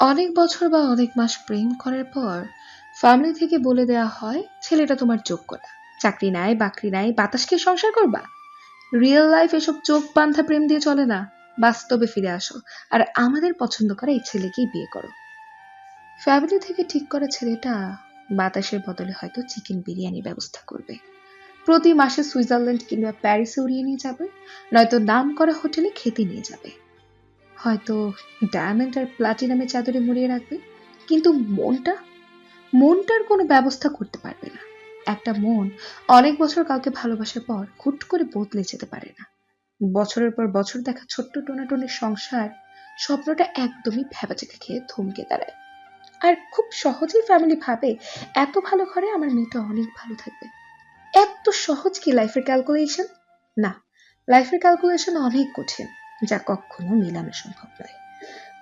অনেক বছর বা অনেক মাস প্রেম করার পর ফ্যামিলি থেকে বলে দেয়া হয়, ছেলেটা তোমার যোগ্য না। চাকরি নাই, বাকরি নাই, বাতাস খেয়ে সংসার করবা? রিয়েল লাইফ এসব চোখ বান্ধা প্রেম দিয়ে চলে না। বাস্তবে ফিরে আসো। আর আমাদের পছন্দ করা এই ছেলেকেই বিয়ে করো। ফ্যামিলি থেকে ঠিক করা ছেলেটা বাতাসের বদলে হয়তো চিকেন বিরিয়ানি ব্যবস্থা করবে। প্রতি মাসে সুইজারল্যান্ড কিংবা প্যারিসে উড়িয়ে নিয়ে যাবে। নয়তো নাম করা হোটেলে খেতে নিয়ে যাবে। হয়তো ডায়মন্ড আর প্লাটিনামে চাদরে মুড়িয়ে রাখবে, কিন্তু মনটা, মনটার কোনো ব্যবস্থা করতে পারবে না। একটা মন অনেক বছর কাউকে ভালোবাসার পর হুট করে বদলে যেতে পারে না। বছরের পর বছর দেখা ছোট্ট টোনাটনের সংসার স্বপ্নটা একদমই ভেবাচেকা খেয়ে থমকে দাঁড়ায়। আর খুব সহজেই ফ্যামিলি ভাবে এত ভালো ঘরে আমার মেয়েটা অনেক ভালো থাকবে। এত সহজ কি লাইফের ক্যালকুলেশন না লাইফের ক্যালকুলেশন অনেক কঠিন। যা কখনো মেলানো সম্ভব নয়।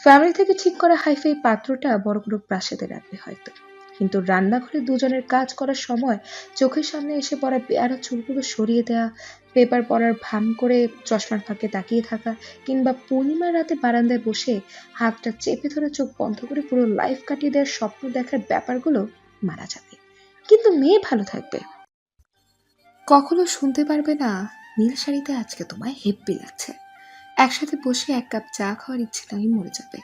ফ্যামিলি থেকে ঠিক করা হাইফাই পাত্রটা বড় কোনো প্রাসাদে রাখবে হয়তো। কিন্তু রান্নাঘরে দুজনের কাজ করার সময় চোখের সামনে এসে পড়া বেয়ারা চুলগুলো সরিয়ে দেওয়া পেপার পড়ার ভান করে চশমার ফাঁকে তাকিয়ে থাকা কিংবা পূর্ণিমার রাতে বারান্দায় বসে হাতটা চেপে ধরে চোখ বন্ধ করে পুরো লাইফ কাটিয়ে দেওয়ার স্বপ্ন দেখার ব্যাপারগুলো মারা যাবে। কিন্তু মেয়ে ভালো থাকবে। কখনো শুনতে পারবে না, নীল শাড়িতে আজকে তোমায় হেব্বি লাগছে। একসাথে বসে এক কাপ চা খাওয়ার ইচ্ছেটাই মরে যাবে।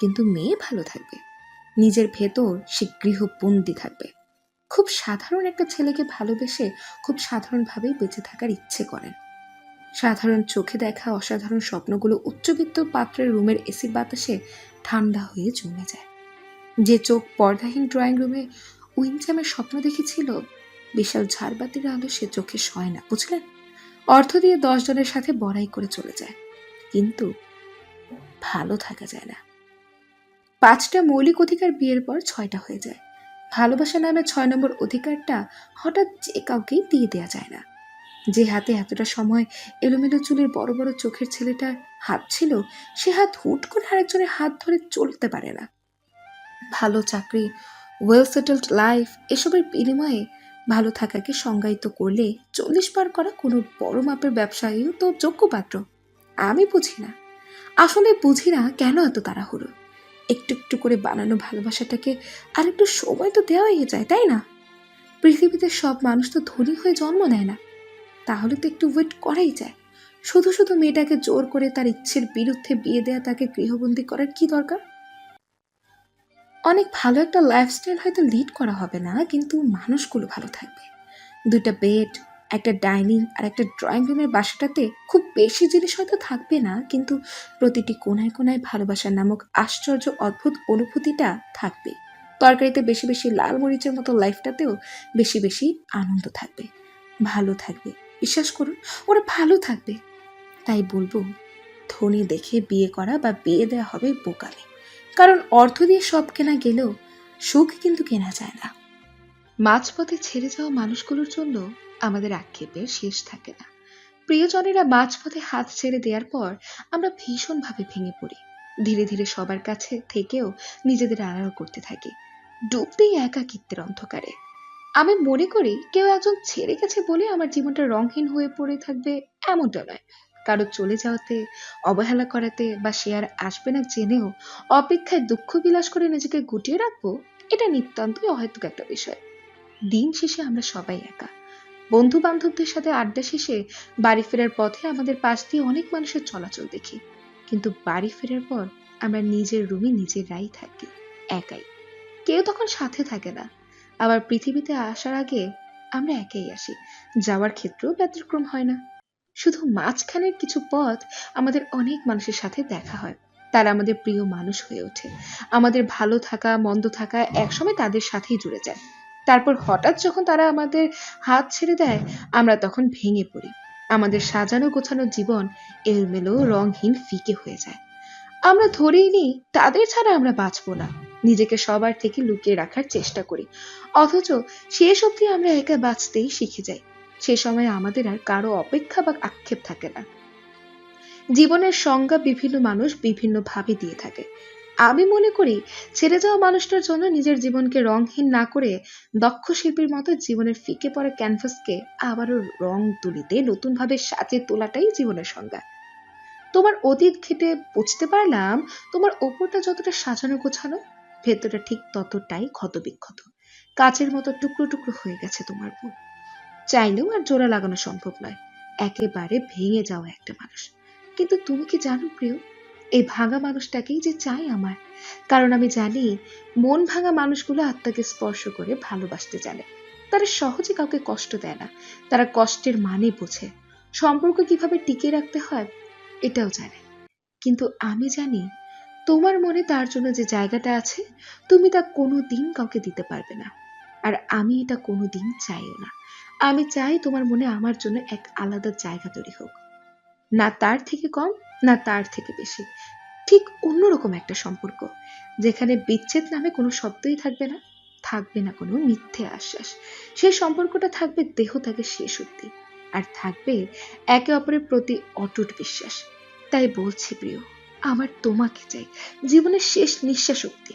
কিন্তু মেয়ে ভালো থাকবে। নিজের ভেতর সে গৃহবন্দী থাকবে। খুব সাধারণ একটা ছেলেকে ভালোবেসে খুব সাধারণভাবেই বেঁচে থাকার ইচ্ছে করেন। সাধারণ চোখে দেখা অসাধারণ স্বপ্নগুলো উচ্চবিত্ত পাত্রের রুমের এসি বাতাসে ঠান্ডা হয়ে জমে যায়। যে চোখ পর্দাহীন ড্রয়িং রুমে উইনচামের স্বপ্ন দেখেছিল, বিশাল ঝাড়বাতির আলো সে চোখে সয় না, বুঝলেন? অর্থ দিয়ে দশ জনের সাথে বড়াই করে চলে যায়। কিন্তু ভালো থাকা যায় না। পাঁচটা মৌলিক অধিকার বিয়ের পর ছয়টা হয়ে যায়। ভালোবাসা নামে ছয় নম্বর অধিকারটা হঠাৎ যে কাউকেই দিয়ে দেওয়া যায় না। যে হাতে এতটা সময় এলোমেলো চুলের বড় বড় চোখের ছেলেটার হাত ছিল, সে হাত হুট করে আরেকজনের হাত ধরে চলতে পারে না। ভালো চাকরি ওয়েল সেটেলড লাইফ এসবের বিনিময়ে ভালো থাকাকে সংজ্ঞায়িত করলে চল্লিশ পার করা কোনো বড় মাপের ব্যবসায়ীও তো যোগ্য পাত্র আমি বুঝি না। আসলে বুঝি না কেন এত তাড়াহুড়ো? একটু একটু করে বানানো ভালোবাসাটাকে আর একটু সময় তো দেওয়াই যায়, তাই না? পৃথিবীতে সব মানুষ তো ধনী হয়ে জন্ম নেয় না। তাহলে তো একটু ওয়েট করাই যায়। শুধু শুধু মেয়েটাকে জোর করে তার ইচ্ছের বিরুদ্ধে বিয়ে দেয়া, তাকে গৃহবন্দী করার কি দরকার? অনেক ভালো একটা লাইফস্টাইল হয়তো লিড করা হবে না, কিন্তু মানুষগুলো ভালো থাকবে। দুইটা বেড একটা ডাইনিং আর একটা ড্রয়িং রুমের বাসাটাতে খুব বেশি জিনিস হয়তো থাকবে না, কিন্তু প্রতিটি কোনায় কোনায় ভালোবাসার নামক আশ্চর্য, অদ্ভুত অনুভূতিটা থাকবে। তরকারিতে বেশি বেশি লাল মরিচের মতো লাইফটাতেও বেশি বেশি আনন্দ থাকবে, ভালো থাকবে। বিশ্বাস করুন, ওরা ভালো থাকবে। তাই বলব, ধনী দেখে বিয়ে করা বা বিয়ে দেওয়া হবে বোকালে। কারণ অর্থ দিয়ে সব কেনা গেলেও সুখ কিন্তু কেনা যায় না। মাঝপথে ছেড়ে যাওয়া মানুষগুলোর জন্য আমাদের আক্ষেপের শেষ থাকে না। প্রিয়জনেরা মাঝপথে হাত ছেড়ে দেওয়ার পর আমরা ভীষণভাবে ভেঙে পড়ি। ধীরে ধীরে সবার কাছে থেকেও নিজেদের আড়াল করতে থাকি। ডুবতেই একাকিত্বের অন্ধকারে। আমি মনে করি কেউ একজন ছেড়ে গেছে বলে আমার জীবনটা রংহীন হয়ে পড়ে থাকবে এমনটা নয়। কারও চলে যাওয়াতে, অবহেলা করাতে বা সে আর আসবে না জেনেও অপেক্ষায় দুঃখ বিলাস করে নিজেকে গুটিয়ে রাখব, এটা নিতান্তই অহেতুক একটা বিষয়। দিন শেষে আমরা সবাই একা। বন্ধু বান্ধবদের সাথে আড্ডা শেষে বাড়ি ফেরার পথে আমাদের পাশ দিয়ে অনেক মানুষের চলাচল দেখি। কিন্তু বাড়ি ফেরার পর আমরা নিজের রুমে নিজেরাই থাকি, একাই। কেউ তখন সাথে থাকে না। আবার পৃথিবীতে আসার আগে আমরা একাই আসি। যাওয়ার ক্ষেত্রেও ব্যতিক্রম হয় না। শুধু মাঝখানের কিছু পথ আমাদের অনেক মানুষের সাথে দেখা হয়। তারা আমাদের প্রিয় মানুষ হয়ে ওঠে। আমাদের ভালো থাকা, মন্দ থাকা একসময় তাদের সাথেই জুড়ে যায়। তারপর হঠাৎ যখন তারা আমাদের হাত ছেড়ে দেয়, আমরা তখন ভেঙে পড়ি। আমাদের সাজানো গোছানো জীবন এলমেলো রংহীন ফিকে হয়ে যায়। আমরা ধরেই নিই, তাদের ছাড়া আমরা বাঁচবো না। নিজেকে সবার থেকে লুকিয়ে রাখার চেষ্টা করি। অথচ শেষ অবধি আমরা একা বাঁচতেই শিখে যাই। সে সময় আমাদের আর কারও অপেক্ষা বা আক্ষেপ থাকে না। জীবনের সংজ্ঞা বিভিন্ন মানুষ বিভিন্ন ভাবে দিয়ে থাকে। আমি মনে করি ছেড়ে যাওয়া মানুষটার জন্য নিজের জীবনকে রংহীন না করে দক্ষ শিল্পীর মতো জীবনের ফিকে পড়া ক্যানভাসকে আবারও রং তুলিতে নতুনভাবে সাজে তোলাটাই জীবনের সংজ্ঞা। তোমার অতীত ঘেটে বুঝতে পারলাম তোমার ওপরটা যতটা সাজানো গোছানো, ভেতরটা ঠিক ততটাই ক্ষতবিক্ষত। কাচের মতো টুকরো টুকরো হয়ে গেছে তোমার মন চাইলেও আর জোড়া লাগানো সম্ভব নয়। একেবারে ভেঙে যাওয়া একটা মানুষ। কিন্তু তুমি কি জানো প্রিয় এই ভাঙা মানুষটাকেই যে চাই আমার। কারণ আমি জানি, মন ভাঙা মানুষগুলো আত্মাকে স্পর্শ করে ভালোবাসতে জানে। তারা সহজে কাউকে কষ্ট দেয় না। তারা কষ্টের মানে বোঝে। সম্পর্ক কীভাবে টিকিয়ে রাখতে হয়, এটাও জানে। কিন্তু আমি জানি, তোমার মনে তার জন্য যে জায়গাটা আছে, তুমি তা কোনো দিন কাউকে দিতে পারবে না। আর আমি এটা কোনো দিন চাইও না। আমি চাই তোমার মনে আমার জন্য এক আলাদা জায়গা তৈরি হোক। না তার থেকে কম না তার থেকে বেশি। ঠিক অন্যরকম একটা সম্পর্ক, যেখানে বিচ্ছেদ নামে কোনো শব্দই থাকবে না থাকবে না কোনো মিথ্যে আশ্বাস। সেই সম্পর্কটা থাকবে দেহ থেকে শেষ অব্দি আর থাকবে একে অপরের প্রতি অটুট বিশ্বাস। তাই বলছি প্রিয়, আমার তোমাকে চাই, জীবনের শেষ নিঃশ্বাস অব্দি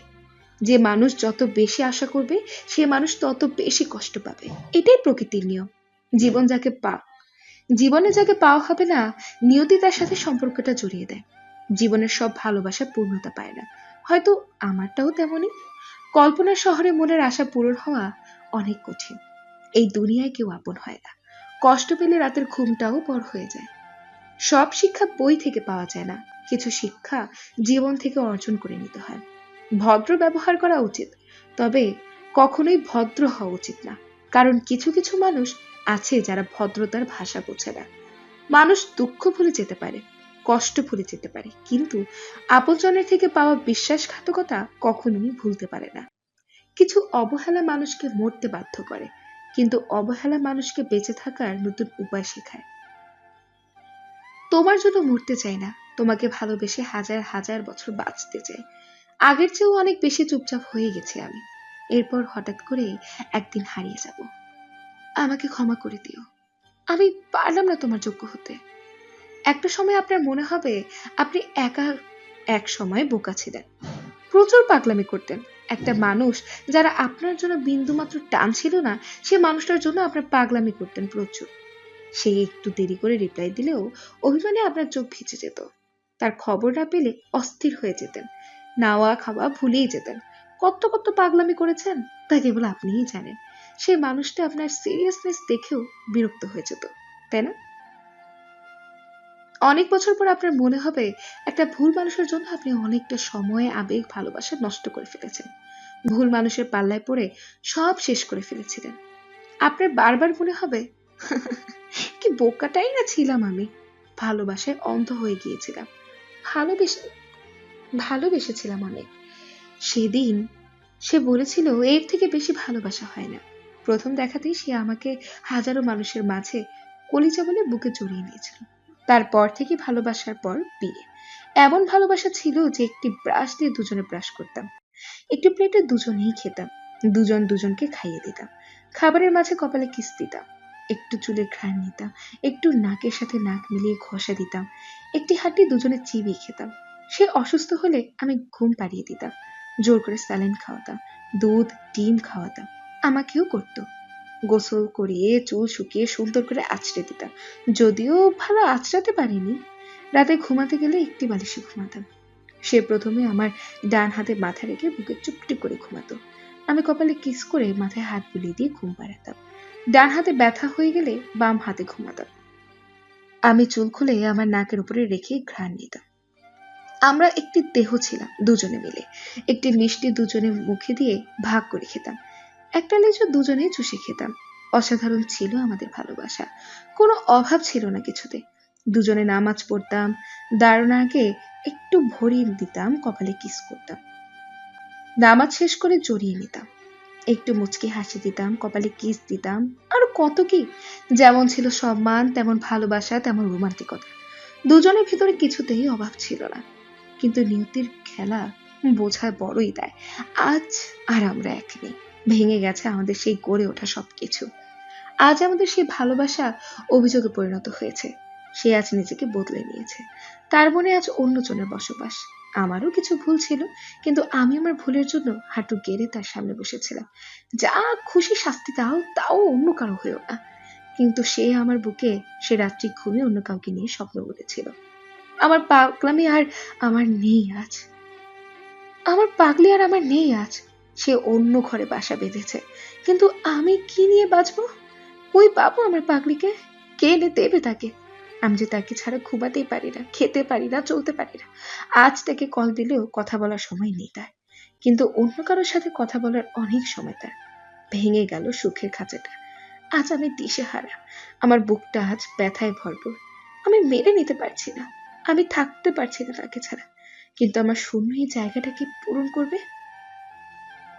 যে মানুষ যত বেশি আশা করবে, সে মানুষ তত বেশি কষ্ট পাবে। এটাই প্রকৃতির নিয়ম। জীবন যাকে পা জীবনে যাকে পাওয়া হবে না, নিয়তি তার সাথে সম্পর্কটা জড়িয়ে দেয়। জীবনের সব ভালোবাসা পূর্ণতা পায় না। হয়তো আমারটাও তেমনই। কল্পনার শহরে মনের আশা পূরণ হওয়া অনেক কঠিন। এই দুনিয়ায় কেউ আপন হয় না। কষ্ট পেলে রাতের ঘুমটাও বড় হয়ে যায়। সব শিক্ষা বই থেকে পাওয়া যায় না। কিছু শিক্ষা জীবন থেকে অর্জন করে নিতে হয়। ভদ্র ব্যবহার করা উচিত। তবে কখনোই ভদ্র হওয়া উচিত না। কারণ কিছু কিছু মানুষ আছে যারা ভদ্রতার ভাষা বোঝে না। মানুষ দুঃখ ভুলে যেতে পারে, কষ্ট ভুলে যেতে পারে, কিন্তু আপনজনের থেকে পাওয়া বিশ্বাসঘাতকতা কখনোই ভুলতে পারে না। কিছু অবহেলা মানুষকে মরতে বাধ্য করে, কিন্তু অবহেলা মানুষকে বেঁচে থাকার নতুন উপায় শেখায়। তোমার জন্য মরতে চাই না, তোমাকে ভালোবেসে হাজার হাজার বছর বাঁচতে চাই। আগের চেয়েও অনেক বেশি চুপচাপ হয়ে গেছি আমি। এরপর হঠাৎ করে একদিন হারিয়ে যাব। আমাকে ক্ষমা করে দিও। আমি পারলাম না তোমার যোগ্য হতে। একটা সময় আপনার মনে হবে আপনি একা এক সময় বোকা ছিলেন। প্রচুর পাগলামি করতেন। একটা মানুষ যারা আপনার জন্য বিন্দুমাত্র টান ছিল না, সে মানুষটার জন্য আপনার পাগলামি করতেন প্রচুর। সে একটু দেরি করে রিপ্লাই দিলেও অভিমানে আপনার চোখ ভিজে যেত। তার খবর না পেলে অস্থির হয়ে যেতেন। নাওয়া খাওয়া ভুলেই যেতেন। কত কত পাগলামি করেছেন? তা কেবল আপনিই জানেন। সে মানুষটা আপনার সিরিয়াসনেস দেখেও বিরক্ত হয়ে যেত, তাই না? অনেক বছর পর আপনার মনে হবে একটা ভুল মানুষের জন্য আপনি অনেকটা সময়, আবেগ, ভালোবাসা নষ্ট করে ফেলেছেন। ভুল মানুষের পাল্লায় পড়ে সব শেষ করে ফেলেছিলেন। আপনার বারবার মনে হবে, কি বোকাটাই না ছিলাম আমি। ভালোবাসায় অন্ধ হয়ে গিয়েছিলাম। ভালোবেসে, ভালোবেসেছিলাম অনেক। সেদিন সে বলেছিল, এর থেকে বেশি ভালোবাসা হয় না। প্রথম দেখাতেই সে আমাকে হাজারো মানুষের মাঝে কলিজা বলে বুকে জড়িয়ে নিয়েছিল। তারপর থেকে ভালোবাসার পর বিয়ে। এমন ভালোবাসা ছিল যে একটি ব্রাশ দিয়ে দুজনে ব্রাশ করতাম। একটি প্লেটে দুজনেই খেতাম। দুজন দুজনকে খাইয়ে দিতাম। খাবারের মাঝে কপালে কিস দিতাম। একটু চুলে ঘ্রাণ নিতাম। একটু নাকের সাথে নাক মিলিয়ে ঘষা দিতাম। একটি হাড্ডি দুজনে চিবিয়ে খেতাম। সে অসুস্থ হলে আমি ঘুম পাড়িয়ে দিতাম। জোর করে স্যালাইন খাওয়াতাম, দুধ, ডিম খাওয়াতাম, আমাকেও করতো। গোসল করিয়ে চুল শুকিয়ে সুন্দর করে আছড়ে দিতাম। যদিও ভালো আছড়াতে পারিনি। রাতে ঘুমাতে গেলে একটি বালিশে ঘুমাতাম। সে প্রথমে আমার ডান হাতে মাথা রেখে বুকে চুপটি করে ঘুমাতো। আমি কপালে কিস করে মাথায় হাত বুলিয়ে দিয়ে ঘুম পাড়াতাম ডান হাতে ব্যথা হয়ে গেলে বাম হাতে ঘুমাতাম। আমি চুল খুলে আমার নাকের উপরে রেখে ঘ্রাণ নিতাম। আমরা একটি দেহ ছিলাম, দুজনে মিলে। একটি মিষ্টি দুজনে মুখে দিয়ে ভাগ করে খেতাম। একটা লেজু দুজনেই চুষে খেতাম। অসাধারণ ছিল আমাদের ভালোবাসা। কোনো অভাব ছিল না কিছুতে। দুজনে নামাজ পড়তাম দাঁড়ানোর আগে একটু ভরিয়ে দিতাম, কপালে কিস করতাম। নামাজ শেষ করে জড়িয়ে নিতাম। একটু মুচকি হাসি দিতাম, কপালে কিস দিতাম। আর কত কি? যেমন ছিল সম্মান, তেমন ভালোবাসা, তেমন রোমান্টিকতা। দুজনের ভিতরে কিছুতেই অভাব ছিল না। কিন্তু নিয়তির খেলা বোঝায় বড়ই দেয়। আজ আর আমরা এক নেই। ভেঙে গেছে আমাদের সেই গড়ে ওঠা সবকিছু। আজ আমাদের সেই ভালোবাসা অভিযোগে পরিণত হয়েছে। সে আজ নিজেকে বদলে নিয়েছে। তার মনে আজ অন্যজনের বসবাস। আমারও কিছু ভুল ছিল, কিন্তু আমি আমার ভুলের জন্য হাঁটু গেড়ে তার সামনে বসেছিলাম। যা খুশি শাস্তি দাও, তাও অন্য কারও হয়েও না। কিন্তু সে আমার বুকে সে রাত্রি ঘুমে অন্য কাউকে নিয়ে স্বপ্ন বলেছিল। আমার পাগলামি আর আমার নেই আজ। আমার পাগলি আর আমার নেই আজ। সে অন্য ঘরে বাসা বেঁধেছে। কিন্তু আমি কি নিয়ে বাঁচবো? ওই পাবো আমার পাগলিকে কে এনে দেবে তাকে? আমি যে তাকে ছাড়া ঘুমাতেই পারি না, খেতে পারি না, চলতে পারি না। আজ তাকে কল দিলেও কথা বলার সময় নেই তার। কিন্তু অন্য কারোর সাথে কথা বলার অনেক সময় তার। ভেঙে গেল সুখের খাঁচাটা। আজ আমি দিশেহারা। আমার বুকটা আজ ব্যথায় ভরপুর। আমি মেরে নিতে পারছি না। আমি থাকতে পারছি না তাকে ছাড়া। কিন্তু আমার শূন্য এই জায়গাটা জায়গাটাকে পূরণ করবে?